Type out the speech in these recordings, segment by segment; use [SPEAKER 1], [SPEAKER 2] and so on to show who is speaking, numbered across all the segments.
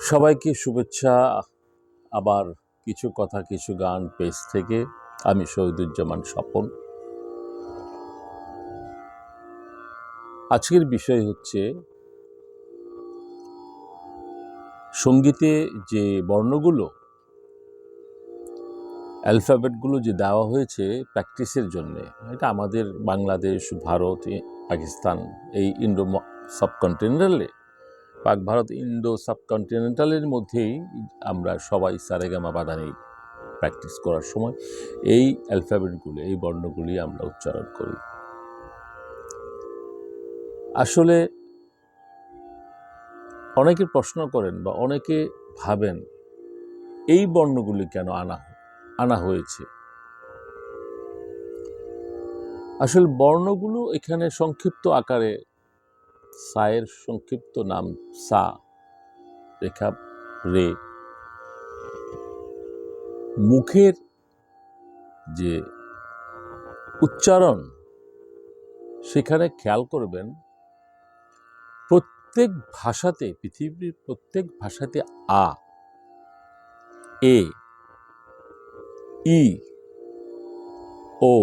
[SPEAKER 1] সবাইকে শুভেচ্ছা। আবার কিছু কথা, কিছু গান পেজ থেকে। আমি শহীদুজ্জামান স্বপন। আজকের বিষয় হচ্ছে, সঙ্গীতে যে বর্ণগুলো, অ্যালফাবেটগুলো যে দেওয়া হয়েছে প্র্যাকটিসের জন্য, এটা আমাদের বাংলাদেশ, ভারত পাকিস্তান, এই ইন্ডো সাবকন্টিনেন্টালে পাক ভারত ইন্ডো সাবকন্টিনেন্টালের মধ্যেই আমরা সবাই সারেগামা বাদানি প্র্যাকটিস করার সময় এই অ্যালফাবেটগুলি, এই বর্ণগুলি আমরা উচ্চারণ করি। আসলে অনেকে প্রশ্ন করেন বা অনেকে ভাবেন, এই বর্ণগুলি কেন আনা আনা হয়েছে? আসলে বর্ণগুলো এখানে সংক্ষিপ্ত আকারে সায়ের সংক্ষিপ্ত নাম সা, রেখা রে। মুখের যে উচ্চারণ, সেখানে খেয়াল করবেন, প্রত্যেক ভাষাতে, পৃথিবীর প্রত্যেক ভাষাতে আ, এ, ই, ও,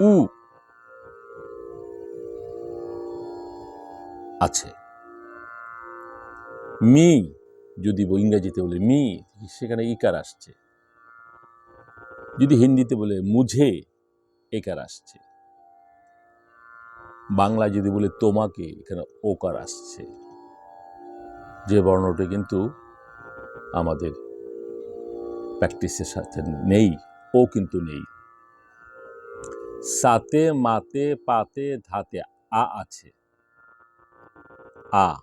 [SPEAKER 1] উ আছে। মি, যদি ইংরেজিতে বলে মি, সেখানে ইকার আসছে। যদি হিন্দিতে বলে মুঝে, একার আসছে। বাংলা যদি বলে তোমাকে, এখানে ওকার আসছে। যে বর্ণটি কিন্তু আমাদের প্র্যাকটিসের সাথে নেই, ও কিন্তু নেই। সাতে, মাতে, পাতে, ধাতে, আ আছে। আ।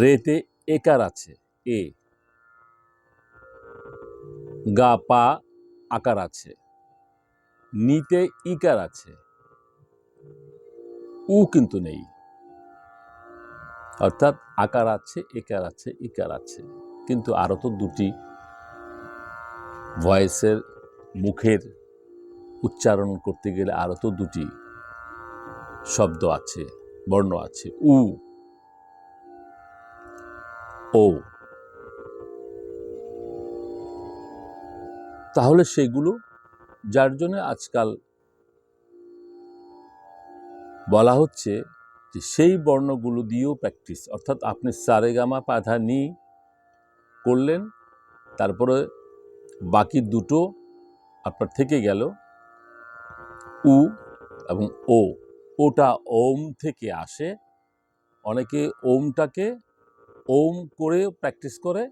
[SPEAKER 1] রেতে একার আছে, এ। গা, পা, আকার আছে। নিতে ইকার আছে। উ কিন্তু নেই। অর্থাৎ আকার আছে, একার আছে, ইকার আছে। কিন্তু আরও তো দুটি। ভয়েসের, মুখের উচ্চারণ করতে গেলে আরও তো দুটি শব্দ আছে। বর্ণ আছে। উ। ও। তাহলে সেগুলো যার জন্য আজকাল বলা হচ্ছে যে সেই বর্ণগুলো দিয়েও প্র্যাকটিস। অর্থাৎ আপনি সারেগামা পাধা নি করলেন, তারপরে বাকি দুটো আপনার থেকে গেল, উ এবং ও। ওটা ওম থেকে আসে। অনেকে ওমটাকে ওম করে প্র্যাকটিস করে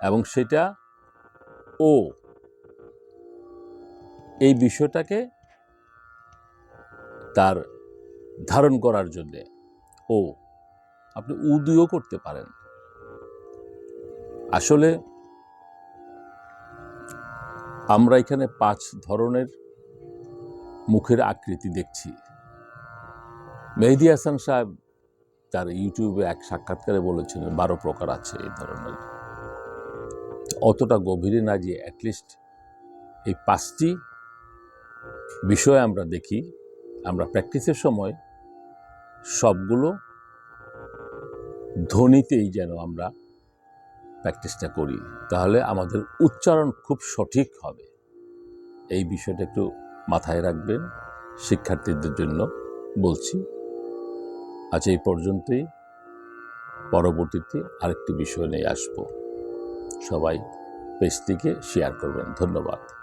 [SPEAKER 1] এবং সেটা ও। এই বিষয়টাকে তার ধারণ করার জন্যে ও। আপনি উদিও করতে পারেন। আসলে আমরা এখানে পাঁচ ধরনের মুখের আকৃতি দেখছি। মেহেদি হাসান সাহেব তার ইউটিউবে এক সাক্ষাৎকারে বলেছিলেন বারো প্রকার আছে এই ধরনের। অতটা গভীরে না যে অ্যাটলিস্ট এই পাঁচটি বিষয় আমরা দেখি। আমরা প্র্যাকটিসের সময় সবগুলো ধ্বনিতেই যেন আমরা প্র্যাকটিসটা করি। তাহলে আমাদের উচ্চারণ খুব সঠিক হবে। এই বিষয়টা একটু মাথায় রাখবেন শিক্ষার্থীদের জন্য বলছি। আজ এই পর্যন্তই। পরবর্তীতে আরেকটি বিষয় নিয়ে আসব। সবাই পেজটিকে শেয়ার করবেন। ধন্যবাদ।